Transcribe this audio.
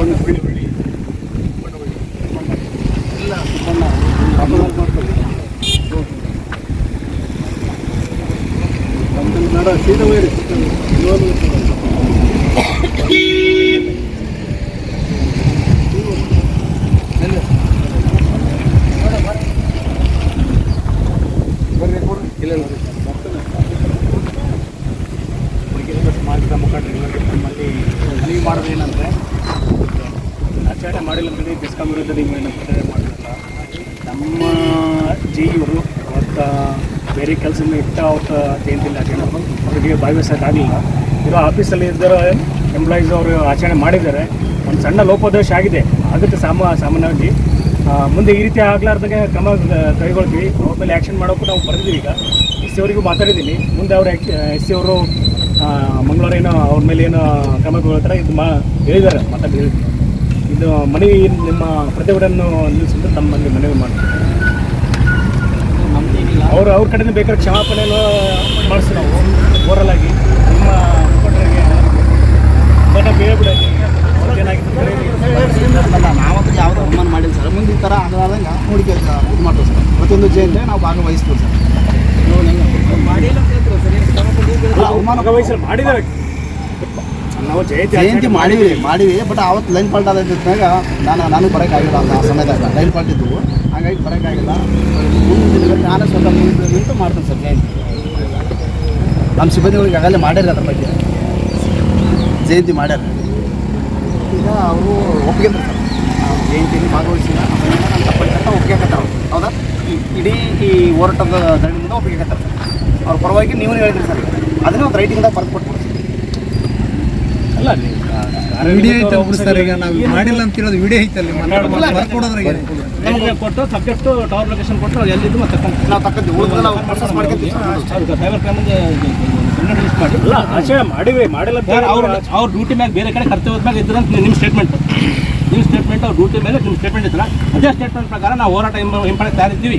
ಬಂದು ಬಿಡಿ ಬಿಡಿ ಇಲ್ಲ ಸುಮ್ಮನೆ ಅಪರಾಧ ಮಾಡ್ತಾರೆ ನಮ್ಮಲ್ಲಿ ನಡ ಸೀದ ಹೋಗಿ ಇಲ್ಲ ಮುಖಂಡರು ನಮ್ಮಲ್ಲಿ ಮನವಿ ಮಾಡೋದೇನಂದರೆ ಆಚರಣೆ ಮಾಡಿಲ್ಲ ಅಂತಂದರೆ ಬೆಸ್ಕಾಂ ವಿರುದ್ಧ ನೀವು ಏನು ಪ್ರಚಾರ ಮಾಡಲಿಲ್ಲ ನಮ್ಮ ಜಿ ಇವರು ಅವತ್ತು ಬೇರೆ ಕೆಲಸ ಇಟ್ಟ ಅವತ್ತು ಜಯಂತಿಲ್ಲ ಆಚರಣೆ ಅವರಿಗೆ ಭಾಗವಹಿಸೋಕ್ಕಾಗಲಿಲ್ಲ ಇರೋ ಆಫೀಸಲ್ಲಿ ಇದ್ದರೆ ಎಂಪ್ಲಾಯೀಸ್ ಅವರು ಆಚರಣೆ ಮಾಡಿದ್ದಾರೆ. ಒಂದು ಸಣ್ಣ ಲೋಪದೋಷ ಆಗಿದೆ. ಆಗುತ್ತೆ ಸಾಮ, ಸಾಮಾನ್ಯವಾಗಿ. ಮುಂದೆ ಈ ರೀತಿ ಆಗ್ಲಾರ್ದಂಗೆ ಕ್ರಮ ಕೈಗೊಳ್ತೀವಿ. ಅವ್ರ ಮೇಲೆ ಆ್ಯಕ್ಷನ್ ಮಾಡೋಕ್ಕೂ ನಾವು ಬರೆದಿದ್ದೀವಿ ಈಗ. ಎಸ್ ಸಿ ಅವರಿಗೂ ಮಾತಾಡಿದ್ದೀನಿ. ಮುಂದೆ ಅವರು ಎಸ್ ಸಿ ಅವರು ಮಂಗಳವಾರ ಏನೋ ಅವ್ರ ಮೇಲೆ ಏನೋ ಕ್ರಮ ಕೈಗೊಳ್ತಾರೆ ಇದು ಮಾ ಹೇಳಿದ್ದಾರೆ ಮತ್ತೆ ಇದು ಮನೆ ನಿಮ್ಮ ಪ್ರತಿಭಟನೆಯನ್ನು ನಿಲ್ಲಿಸಿದ್ರೆ ತಮ್ಮಲ್ಲಿ ಮನವಿ ಮಾಡ್ತೀವಿ ಅವರು ಅವ್ರ ಕಡೆಯಿಂದ ಬೇಕಾದ್ರೆ ಕ್ಷಮಾಪಣೆಯನ್ನು ಮಾಡಿಸಿ ನಾವು. ಓರಲ್ ಆಗಿ. ನಿಮ್ಮ ಮುಖಂಡರಿಗೆ ಬಟ್ ಬೇಳ್ಬಿಡೋದು ಏನಾಗಿತ್ತು ಅಲ್ಲ ನಾವಂತೂ ಯಾವುದೋ ಅವಮಾನ ಮಾಡಿಲ್ಲ ಸರ್. ಮುಂದೆ ಈ ಥರ ಆಗಲಾರ್ದಂಗೆ ಹೂಡಿಕೆ ಇದು ಮಾಡ್ತೀವಿ ಸರ್. ಪ್ರತಿಯೊಂದು ಜಯಂತಿ ನಾವು ಭಾಗವಹಿಸ್ತೀವಿ ಸರ್. ಮಾಡಿಲ್ಲ ಅಂತ ಹೇಳ್ತೀವಿ ಭಾಗವಹಿಸಲು ಮಾಡಿದ್ದಾರೆ ನಾವು ಜಯಂತಿ ಜಯಂತಿ ಮಾಡಿವಿ ಮಾಡಿವಿ ಬಟ್ ಅವತ್ತು ಲೈನ್ ಫಾಲ್ಟ್ ಆದಾಗ ನಾನು ನಾನು ಬರೋಕ್ಕಾಗಿಲ್ಲ ಅಂತ ಆ ಸಮಯದಾಗ ಲೈನ್ ಫಾಲ್ಟ್ ಇದ್ದವು ಹಾಗಾಗಿ ಬರೋಕ್ಕಾಗಿಲ್ಲ. ಮುಂದಿನ ನಾನು ನಾನೇ ಸ್ವಲ್ಪ ನಿಂತು ಮಾಡ್ತೀನಿ ಸರ್ ಜಯಂತಿ. ನಮ್ಮ ಸಿಬ್ಬಂದಿಗಳಿಗೆ ಆಗಲೇ ಮಾಡ್ಯಾರ ಅದ್ರ ಬಗ್ಗೆ. ಜಯಂತಿ ಮಾಡ್ಯಾರ. ಈಗ ಅವರು ಒಪ್ಪಿಗೆ ಸರ್ ಜಯಂತಿಯಲ್ಲಿ ಭಾಗವಹಿಸಿಲ್ಲ. ನಮ್ಮ ತಪ್ಪಂತ ಒಪ್ಪಿಗೆ ಹೌದಾ? ಇಡೀ ಈ ಹೋರಾಟದ ದಂಡದಿಂದ ಒಪ್ಪಿಗೆ ಸರ್ ಅವ್ರ ಪರವಾಗಿ ನೀವು ಹೇಳಿದ್ರಿ ಸರ್. ಅದನ್ನೇ ಒಂದು ರೈಟಿಂಗ್ದಾಗ ಬರೆದು ಕೊಟ್ಬಿಡ್ತೀವಿ ಅಲ್ಲ ನೀವು ವಿಡಿಯೋ ಐತಲ್ಲ ಸರ್ ಈಗ ನಾವು ಮಾಡಿಲ್ಲ ಅಂತ ಹೇಳೋದು ವಿಡಿಯೋ ಐತಲ್ಲಿ ಬರ್ಕೊಡೋದ್ರಾಗೆ ನಮಗೆ ಕೊಟ್ಟು ಸಬ್ಜೆಕ್ಟ್ ಟವರ್ ಲೊಕೇಶನ್ ಕೊಟ್ಟು ಎಲ್ಲಿದ್ದು ಮತ್ತೆ ನಾವು ತಕ್ಕಂತೀವಿ ಉಳಿದ್ರೆ ನಾವು ಪ್ರೊಸೆಸ್ ಮಾಡ್ಕೊಂತೀವಿ ಸೈಬರ್ ಕ್ರೈಮಿಂದ ಮಾಡಿ. ಅಲ್ಲ ಆಚರಣೆ ಮಾಡಿವಿ ಮಾಡಿಲ್ಲ ಬೇರೆ ಅವ್ರ ಅವ್ರ ಡ್ಯೂಟಿ ಮ್ಯಾಗ ಬೇರೆ ಕಡೆ ಕರ್ತವ್ಯದ ಮ್ಯಾಗ ಇದ್ರಂತ ನಿಮ್ಮ ಸ್ಟೇಟ್ಮೆಂಟ್ ನಿಮ್ಮ ಸ್ಟೇಟ್ಮೆಂಟ್ ಅವ್ರ ಡ್ಯೂಟಿ ಮೇಲೆ ನಿಮ್ಮ ಸ್ಟೇಟ್ಮೆಂಟ್ ಇದ್ರ ಅದೇ ಸ್ಟೇಟ್ಮೆಂಟ್ ಪ್ರಕಾರ ನಾವು ಹೋರಾಟ ಹಿಂಪ- ಹಿಂಪಡೆ ತಯಾರಿದ್ದೀವಿ.